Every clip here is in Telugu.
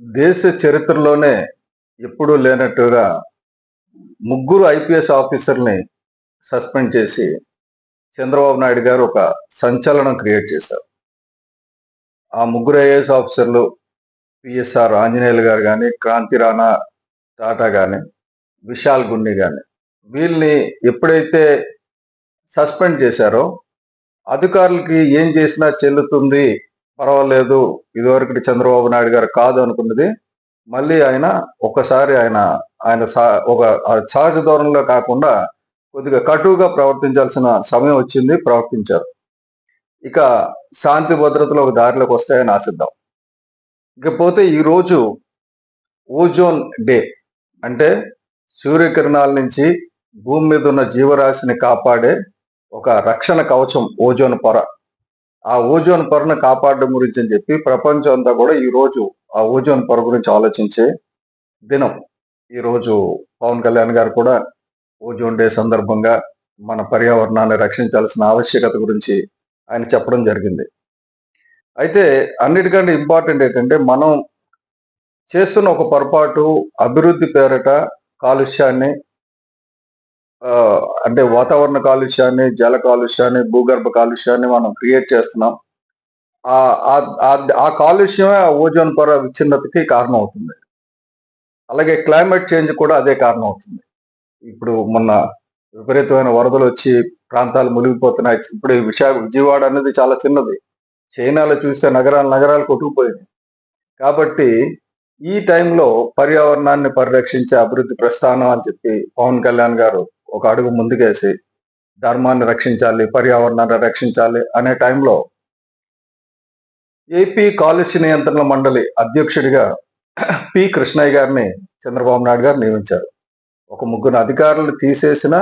దేశ చరిత్రలోనే ఎప్పుడూ లేనట్టుగా ముగ్గురు ఐపీఎస్ ఆఫీసర్ని సస్పెండ్ చేసి చంద్రబాబు నాయుడు గారు ఒక సంచలనం క్రియేట్ చేశారు. ఆ ముగ్గురు ఐఏఎస్ ఆఫీసర్లు పిఎస్ఆర్ ఆంజనేయులు గారు కానీ క్రాంతి రాణా టాటా కానీ విశాల్ గున్ని కానీ వీళ్ళని ఎప్పుడైతే సస్పెండ్ చేశారో అధికారులకి ఏం చేసినా చెల్లుతుంది పర్వాలేదు ఇదివరకు చంద్రబాబు నాయుడు గారు కాదు అనుకున్నది. మళ్ళీ ఆయన ఒకసారి ఆయన ఆయన సా- ఒక సహజ ధోరణిలో కాకుండా కొద్దిగా కటువుగా ప్రవర్తించాల్సిన సమయం వచ్చింది ప్రవర్తించారు. ఇక శాంతి భద్రతలు ఒక దారిలోకి వస్తాయని ఆశిద్దాం. ఇకపోతే ఈరోజు ఓజోన్ డే అంటే సూర్యకిరణాల నుంచి భూమి మీద ఉన్న జీవరాశిని కాపాడే ఒక రక్షణ కవచం ఓజోన్ పొర. ఆ ఓజోన్ పొరను కాపాడడం గురించి అని చెప్పి ప్రపంచం అంతా కూడా ఈ రోజు ఆ ఓజోన్ పొర గురించి ఆలోచించే దినం. ఈ రోజు పవన్ కళ్యాణ్ గారు కూడా ఓజోన్ డే సందర్భంగా మన పర్యావరణాన్ని రక్షించాల్సిన ఆవశ్యకత గురించి ఆయన చెప్పడం జరిగింది. అయితే అన్నిటికంటే ఇంపార్టెంట్ ఏంటంటే మనం చేస్తున్న ఒక పొరపాటు అభివృద్ధి పేరట కాలుష్యాన్ని అంటే వాతావరణ కాలుష్యాన్ని జల కాలుష్యాన్ని భూగర్భ కాలుష్యాన్ని మనం క్రియేట్ చేస్తున్నాం. ఆ కాలుష్యమే ఆ ఓజోన్ పొర విచ్ఛిన్నతకి కారణం అవుతుంది అలాగే క్లైమేట్ చేంజ్ కూడా అదే కారణం అవుతుంది ఇప్పుడు మొన్న విపరీతమైన వరదలు వచ్చి ప్రాంతాలు మునిగిపోతున్నాయి. ఇప్పుడు ఈ విశాఖ విజయవాడ అనేది చాలా చిన్నది. చైనాలో చూస్తే నగరాలు నగరాలు కొట్టుకుపోయింది కాబట్టి ఈ టైంలో పర్యావరణాన్ని పరిరక్షించే అభివృద్ధి ప్రస్థానం అని చెప్పి పవన్ కళ్యాణ్ గారు ఒక అడుగు ముందుకేసి ధర్మాన్ని రక్షించాలి పర్యావరణాన్ని రక్షించాలి అనే టైంలో ఏపీ కాలుష్య నియంత్రణ మండలి అధ్యక్షుడిగా పి కృష్ణయ్య గారిని చంద్రబాబు నాయుడు గారు నియమించారు. ఒక ముగ్గురు అధికారులు తీసేసిన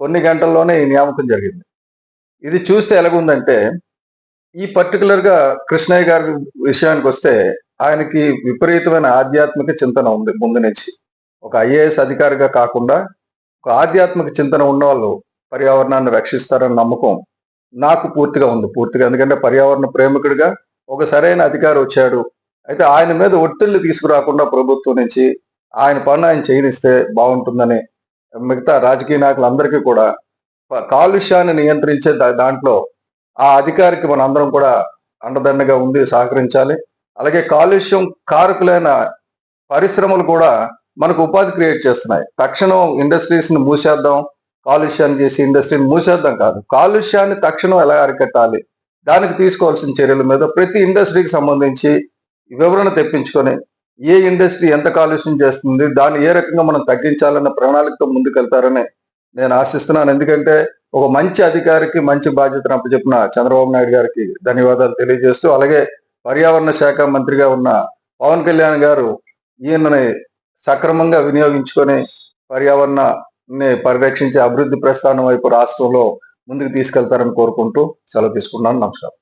కొన్ని గంటల్లోనే ఈ నియామకం జరిగింది. ఇది చూస్తే ఎలాగుందంటే ఈ పర్టికులర్గా కృష్ణయ్య గారి విషయానికి వస్తే ఆయనకి విపరీతమైన ఆధ్యాత్మిక చింతన ఉంది ముందు నుంచి. ఒక ఐఏఎస్ అధికారిగా కాకుండా ఒక ఆధ్యాత్మిక చింతన ఉన్నవాళ్ళు పర్యావరణాన్ని రక్షిస్తారన్న నమ్మకం నాకు పూర్తిగా ఉంది పూర్తిగా. ఎందుకంటే పర్యావరణ ప్రేమికుడిగా ఒక సరైన అధికారి వచ్చాడు. అయితే ఆయన మీద ఒత్తిళ్ళు తీసుకురాకుండా ప్రభుత్వం నుంచి ఆయన పని ఆయన చేయనిస్తే బాగుంటుందని మిగతా రాజకీయ నాయకులందరికీ కూడా ప- కాలుష్యాన్ని నియంత్రించే దా- దాంట్లో ఆ అధికారికి మన అందరం కూడా అండదండగా ఉండి సహకరించాలి. అలాగే కాలుష్యం కారకులైన పరిశ్రమలు కూడా మనకు ఉపాధి క్రియేట్ చేస్తున్నాయి. తక్షణం ఇండస్ట్రీస్ని మూసేద్దాం. కాలుష్యాన్ని చేసి ఇండస్ట్రీని మూసేద్దాం కాదు. కాలుష్యాన్ని తక్షణం ఎలా అరికట్టాలి? దానికి తీసుకోవాల్సిన చర్యల మీద ప్రతి ఇండస్ట్రీకి సంబంధించి వివరణ తెప్పించుకొని ఏ ఇండస్ట్రీ ఎంత కాలుష్యం చేస్తుంది దాన్ని ఏ రకంగా మనం తగ్గించాలన్న ప్రణాళికతో ముందుకెళ్తారని నేను ఆశిస్తున్నాను. ఎందుకంటే ఒక మంచి అధికారికి మంచి బాధ్యతను అప్పచెప్పిన చంద్రబాబు నాయుడు గారికి ధన్యవాదాలు తెలియజేస్తూ అలాగే పర్యావరణ శాఖ మంత్రిగా ఉన్న పవన్ కళ్యాణ్ గారు ఈయనని సక్రమంగా వినియోగించుకొని పర్యావరణాన్ని పరిరక్షించే అభివృద్ధి ప్రస్థానం వైపు రాష్ట్రంలో ముందుకు తీసుకెళ్తారని కోరుకుంటూ సెలవు తీసుకున్నాను నమస్కారం.